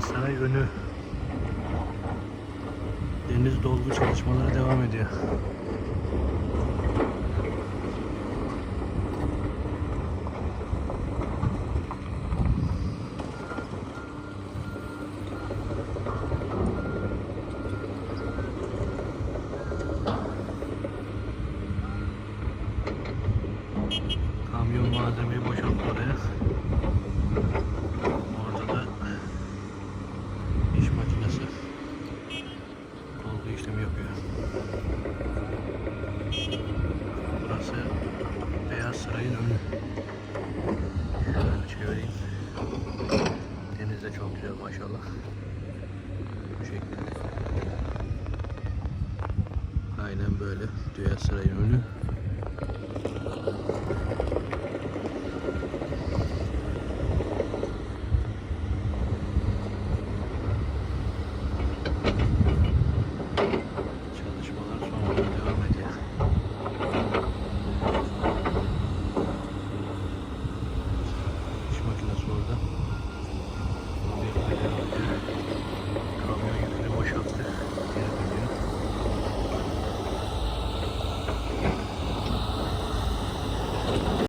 Saray önü. Deniz dolgu çalışmaları devam ediyor. Kamyon malzemeyi boşalttı oraya. Saray'ın önü. Çevireyim. Deniz de çok güzel maşallah. Bu şekilde. Aynen böyle. Beyaz Saray'ın önü.